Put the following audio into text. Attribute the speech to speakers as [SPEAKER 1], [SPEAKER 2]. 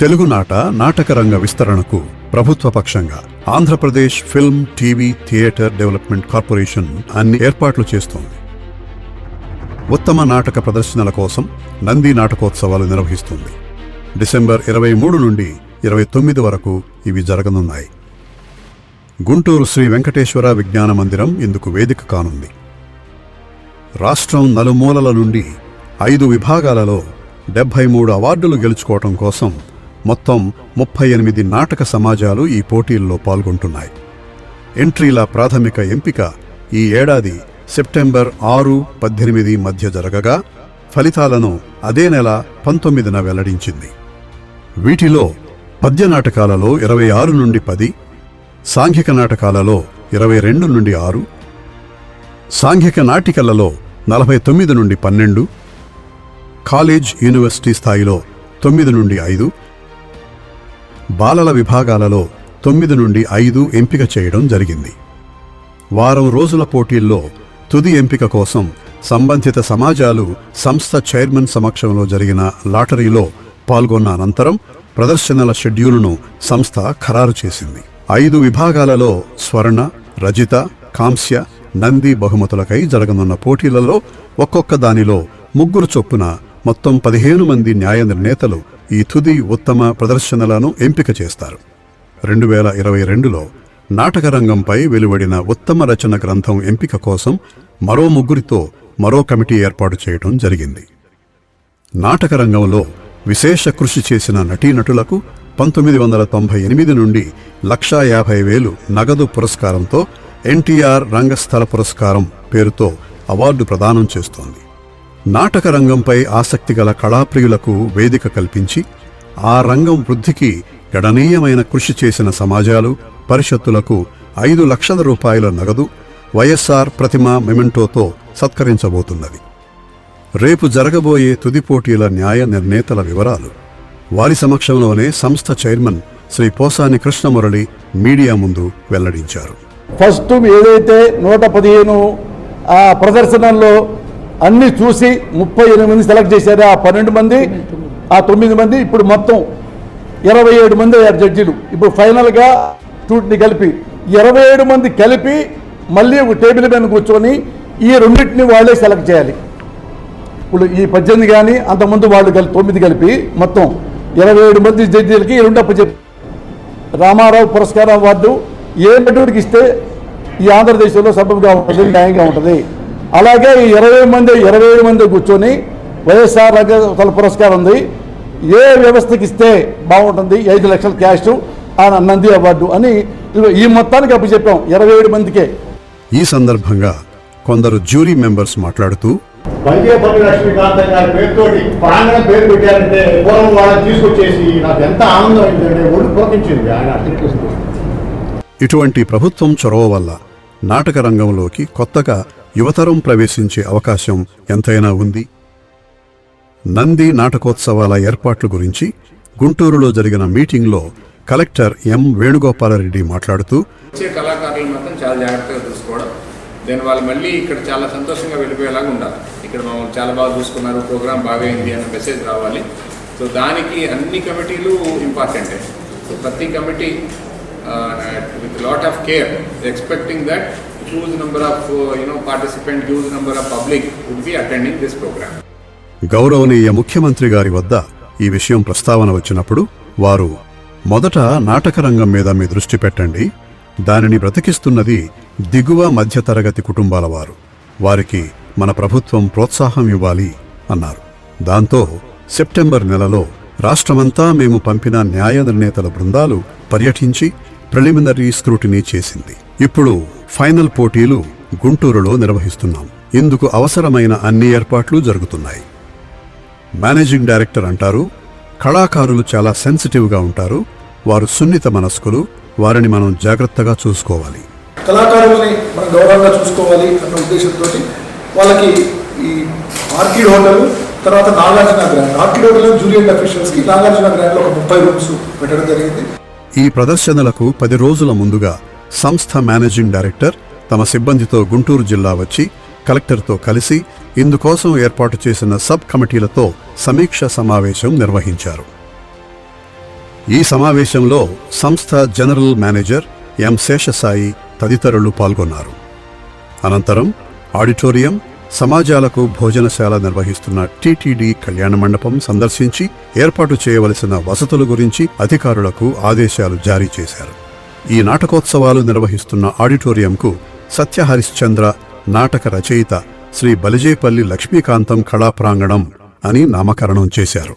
[SPEAKER 1] తెలుగునాట నాటకరంగ విస్తరణకు ప్రభుత్వ పక్షంగా Andhra Pradesh film TV theatre development corporation అన్ని ఏర్పాట్లు చేస్తోంది. ఉత్తమ నాటక ప్రదర్శనల కోసం నంది నాటకోత్సవాలు నిర్వహిస్తుంది. డిసెంబర్ ఇరవై మూడు నుండి ఇరవై తొమ్మిది వరకు ఇవి జరగనున్నాయి. గుంటూరు శ్రీ వెంకటేశ్వర విజ్ఞాన మందిరం ఇందుకు వేదిక కానుంది. రాష్ట్రం నలుమూలల నుండి ఐదు విభాగాలలో డెబ్బై మూడు అవార్డులు గెలుచుకోవటం కోసం మొత్తం ముప్పై ఎనిమిది నాటక సమాజాలు ఈ పోటీల్లో పాల్గొంటున్నాయి. ఎంట్రీల ప్రాథమిక ఎంపిక ఈ ఏడాది సెప్టెంబర్ ఆరు పద్దెనిమిది మధ్య జరగగా ఫలితాలను అదే నెల పంతొమ్మిదిన వెల్లడించింది. వీటిలో పద్య నాటకాలలో ఇరవై ఆరు నుండి పది సాంఘిక నాటకాలలో ఇరవై రెండు నుండి ఆరు సాంఘిక నాటికలలో నలభై తొమ్మిది నుండి పన్నెండు కాలేజ్ యూనివర్సిటీ స్థాయిలో తొమ్మిది నుండి ఐదు బాలల విభాగాలలో తొమ్మిది నుండి ఐదు ఎంపిక చేయడం జరిగింది. వారం రోజుల పోటీల్లో తుది ఎంపిక కోసం సంబంధిత సమాజాలు సంస్థ చైర్మన్ సమక్షంలో జరిగిన లాటరీలో పాల్గొన్న అనంతరం ప్రదర్శనల షెడ్యూలును సంస్థ ఖరారు చేసింది. ఐదు విభాగాలలో స్వర్ణ రజిత కాంస్య నంది బహుమతులకై జరగనున్న పోటీలలో ఒక్కొక్క దానిలో ముగ్గురు చొప్పున మొత్తం పదిహేను మంది న్యాయ నిర్ణేతలు ఈ తుది ఉత్తమ ప్రదర్శనలను ఎంపిక చేస్తారు. రెండు వేల ఇరవై రెండులో నాటకరంగంపై వెలువడిన ఉత్తమ రచన గ్రంథం ఎంపిక కోసం మరో ముగ్గురితో మరో కమిటీ ఏర్పాటు చేయడం జరిగింది. నాటకరంగంలో విశేష కృషి చేసిన నటీనటులకు పంతొమ్మిది వందల తొంభై ఎనిమిది నుండి లక్షా యాభై వేలు నగదు పురస్కారంతో ఎన్టీఆర్ రంగస్థల పురస్కారం పేరుతో అవార్డు ప్రదానం చేస్తోంది. నాటక రంగంపై ఆసక్తి గల కళాప్రియులకు వేదిక కల్పించి ఆ రంగం వృద్ధికి గణనీయమైన కృషి చేసిన సమాజాలు పరిషత్తులకు ఐదు లక్షల రూపాయల నగదు వైఎస్ఆర్ ప్రతిమ మెమెంటోతో సత్కరించబోతున్నది. రేపు జరగబోయే తుది పోటీల న్యాయ నిర్ణేతల వివరాలు. వారి సమక్షంలోనే సంస్థ చైర్మన్ శ్రీ పోసాని కృష్ణమురళి మీడియా ముందు వెల్లడించారు.
[SPEAKER 2] ఫస్ట్ ఏదైతే నూట పదిహేను ఆ ప్రదర్శనల్లో అన్ని చూసి ముప్పై ఎనిమిది మంది సెలెక్ట్ చేశారు. ఆ పన్నెండు మంది ఆ తొమ్మిది మంది ఇప్పుడు మొత్తం ఇరవై ఏడు మంది అయ్యారు జడ్జీలు. ఇప్పుడు ఫైనల్గా షూట్ని కలిపి ఇరవై ఏడు మంది కలిపి మళ్ళీ ఒక టేబుల్ మీద కూర్చొని ఈ రెండింటిని వాళ్ళే సెలెక్ట్ చేయాలి. ఇప్పుడు ఈ పద్దెనిమిది కానీ అంతకుముందు వాళ్ళు కలిపి తొమ్మిది కలిపి మొత్తం ఇరవై ఏడు మంది జడ్జీలకి ఈ రెండు అప్పచెప్పి రామారావు పురస్కారం అవార్డు ఏ నటుడికి ఇస్తే ఈ ఆంధ్రదేశంలో సబబుగా ఉంటుంది న్యాయంగా ఉంటుంది. అలాగే ఈ ఇరవై మంది ఇరవై ఏడు మంది కూర్చొని వైఎస్ఆర్ రంగస్థల పురస్కారం ఉంది. ఏ వ్యవస్థకి ఇస్తే బాగుంటుంది ఐదు లక్షల క్యాష్ ఆ నంది అవార్డు అని ఈ మొత్తానికి అప్పు చెప్పాం ఇరవై ఏడు మందికే.
[SPEAKER 1] ఈ సందర్భంగా కొందరు జ్యూరీ మెంబర్స్ మాట్లాడుతూ
[SPEAKER 3] వైద్యపల్లి లక్ష్మీకాంతం గారి పేరుతోటి ప్రాంగణం పేరు పెట్టారంటే పూర్వం వాళ్ళని తీసుకొచ్చేసి నాకు ఎంత ఆనందం అయిందంటే ఒళ్ళు పులకించింది ఆయన అర్థిస్తూ
[SPEAKER 1] ఇటువంటి ప్రభుత్వం చొరవ వల్ల నాటక రంగంలోకి కొత్తగా యువతరం ప్రవేశించే అవకాశం ఎంతైనా ఉంది. నంది నాటకోత్సవాల ఏర్పాట్ల గురించి గుంటూరులో జరిగిన మీటింగ్లో కలెక్టర్ ఎం వేణుగోపాలరెడ్డి మాట్లాడుతూ
[SPEAKER 4] కళాకారులు మాత్రం చాలా జాగ్రత్తగా చూసుకోవడం దెన్ వాళ్ళు మళ్ళీ ఇక్కడ చాలా సంతోషంగా వెళ్ళిపోయేలాగా ఉండాలి. ఇక్కడ మమ్మల్ని చాలా బాగా చూసుకున్నారు ప్రోగ్రామ్ బాగా అయింది అన్న మెసేజ్ రావాలి. సో దానికి అన్ని కమిటీలు ఇంపార్టెంటే. సో ప్రతి committee with lot of care expecting that
[SPEAKER 1] గౌరవనీయ ముఖ్యమంత్రి గారి వద్ద ఈ విషయం ప్రస్తావన వచ్చినప్పుడు వారు మొదట నాటక రంగం మీద మీ దృష్టి పెట్టండి. దానిని బ్రతికిస్తున్నది దిగువ మధ్యతరగతి కుటుంబాల వారు. వారికి మన ప్రభుత్వం ప్రోత్సాహం ఇవ్వాలి అన్నారు. దాంతో సెప్టెంబర్ నెలలో రాష్ట్రమంతా మేము పంపిన న్యాయ నిర్ణేతల బృందాలు పర్యటించి ప్రిలిమినరీ స్క్రూటినీ చేసింది. ఇప్పుడు ఫైనల్ పోటీలు గుంటూరులో నిర్వహిస్తున్నాం. ఇందుకు అవసరమైన అన్ని ఏర్పాట్లు జరుగుతున్నాయి. మేనేజింగ్ డైరెక్టర్ అంటారు కళాకారులు చాలా సెన్సిటివ్గా ఉంటారు వారు సున్నిత మనస్కులు వారిని మనం జాగ్రత్తగా చూసుకోవాలి.
[SPEAKER 5] కళాకారులని మనం గౌరవంగా చూసుకోవాలి అన్న ఉద్దేశంతో వాళ్ళకి ఈ ఆర్కిడ్ హోటల్ తర్వాత Nagarjuna grand orchid hotel junior అఫీషియల్స్కి Nagarjuna గ్రాండ్లో ఒక ముప్పై రూమ్స్ పెట్టడం జరిగింది.
[SPEAKER 1] ఈ ప్రదర్శనలకు పది రోజుల ముందుగా సంస్థ మేనేజింగ్ డైరెక్టర్ తమ సిబ్బందితో గుంటూరు జిల్లా వచ్చి కలెక్టర్తో కలిసి ఇందుకోసం ఏర్పాటు చేసిన సబ్ కమిటీలతో సమీక్ష సమావేశం నిర్వహించారు. ఈ సమావేశంలో సంస్థ జనరల్ మేనేజర్ ఎం శేషసాయి తదితరులు పాల్గొన్నారు. అనంతరం ఆడిటోరియం సమాజాలకు భోజనశాల నిర్వహిస్తున్న టీటీడీ కళ్యాణ మండపం సందర్శించి ఏర్పాటు చేయవలసిన వసతుల గురించి అధికారులకు ఆదేశాలు జారీ చేశారు. ఈ నాటకోత్సవాలు నిర్వహిస్తున్న ఆడిటోరియంకు సత్యహరిశ్చంద్ర నాటక రచయిత శ్రీ బలిజేపల్లి లక్ష్మీకాంతం కళా ప్రాంగణం అని నామకరణం చేశారు.